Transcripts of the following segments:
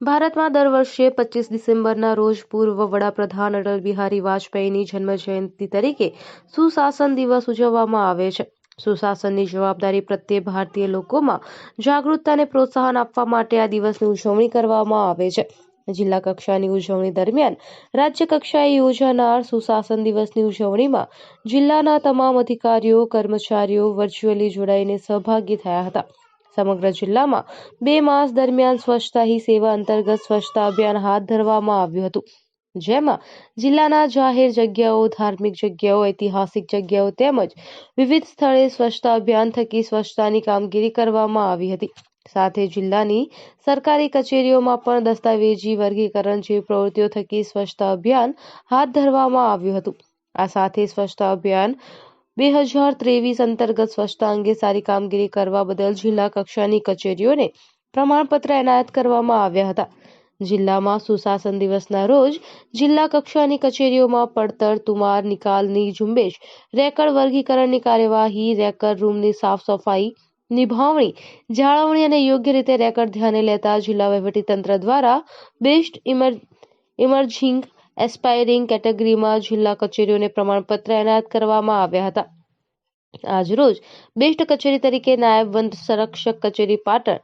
ભારતમાં દર વર્ષે પચીસ ડિસેમ્બરના રોજ પૂર્વ વડાપ્રધાન અટલ બિહારી વાજપેયીની જન્મ જયંતિ તરીકે સુશાસન દિવસ ઉજવવામાં આવે છે. સુશાસનની જવાબદારી પ્રત્યે ભારતીય લોકોમાં જાગૃતતાને પ્રોત્સાહન આપવા માટે આ દિવસની ઉજવણી કરવામાં આવે છે. જિલ્લા કક્ષાની ઉજવણી દરમિયાન રાજ્ય કક્ષાએ યોજાનાર સુશાસન દિવસની ઉજવણીમાં જિલ્લાના તમામ અધિકારીઓ, કર્મચારીઓ વર્ચ્યુઅલી જોડાઈને સહભાગી થયા હતા. સમગ્ર જિલ્લામાં બે માસ દરમિયાન સ્વચ્છતા હી સેવા અંતર્ગત સ્વચ્છતા અભિયાન હાથ ધરવામાં આવ્યું હતું. જેમાં જિલ્લાના જાહેર જગ્યાઓ, ધાર્મિક જગ્યાઓ, ઐતિહાસિક જગ્યાઓ તેમજ વિવિધ સ્થળે સ્વચ્છતા અભિયાન થકી સ્વચ્છતાની કામગીરી કરવામાં આવી હતી. સાથે જિલ્લાની સરકારી કચેરીઓમાં પણ દસ્તાવેજી વર્ગીકરણ જેવી પ્રવૃત્તિઓ થકી સ્વચ્છતા અભિયાન હાથ ધરવામાં આવ્યું હતું. આ સાથે સ્વચ્છતા અભિયાન બે હજાર ત્રેવીસ અંતર્ગત સ્વચ્છતા અંગે સારી કામગીરી કરવા બદલ જિલ્લા કક્ષાની કચેરીઓને પ્રમાણપત્ર એનાયત કરવામાં આવ્યા હતા. જિલ્લામાં સુશાસન દિવસના રોજ જિલ્લા કક્ષાની કચેરીઓમાં પડતર, તુમાર નિકાલની ઝુંબેશ, રેકર્ડ વર્ગીકરણની કાર્યવાહી, રેકર્ડ રૂમની સાફ સફાઈ, નિભાવણી, જાળવણી અને યોગ્ય રીતે રેકર્ડ ધ્યાને લેતા જિલ્લા વહીવટીતંત્ર દ્વારા બેસ્ટ ઇમર, ઇમર્જિંગ એસ્પાયરિંગ કેટેગરીમાં જિલ્લા કચેરીઓને પ્રમાણપત્ર એનાયત કરવામાં આવ્યા હતા. આજરોજ બેસ્ટ કચેરી તરીકે નાયબ વન સંરક્ષક કચેરી પાટણ,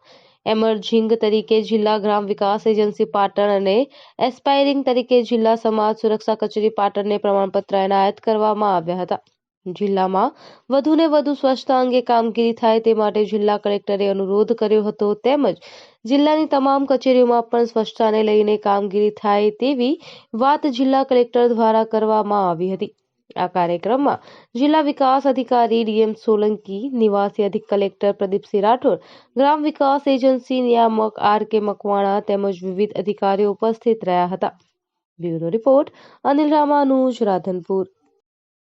એમર્જિંગ તરીકે જિલ્લા ગ્રામ વિકાસ એજન્સી પાટણ અને એસ્પાયરિંગ તરીકે જિલ્લા સમાજ સુરક્ષા કચેરી પાટણને પ્રમાણપત્ર એનાયત કરવામાં આવ્યા હતા. જિલ્લામાં વધુને વધુ સ્વચ્છતા અંગે કામગીરી થાય તે માટે જિલ્લા કલેક્ટરે અનુરોધ કર્યો હતો. તેમજ જિલ્લાની તમામ કચેરીઓમાં પણ સ્વચ્છતાને લઈને કામગીરી થાય તેવી વાત જિલ્લા કલેક્ટર દ્વારા કરવામાં આવી હતી. આ કાર્યક્રમમાં જિલ્લા વિકાસ અધિકારી ડીએમ સોલંકી, નિવાસી અધિક કલેક્ટર પ્રદીપસિંહ રાઠોડ, ગ્રામ વિકાસ એજન્સી નિયામક આર કે મકવાણા તેમજ વિવિધ અધિકારીઓ ઉપસ્થિત રહ્યા હતા. Bureau report Anil Ramanuj, Radhanpur.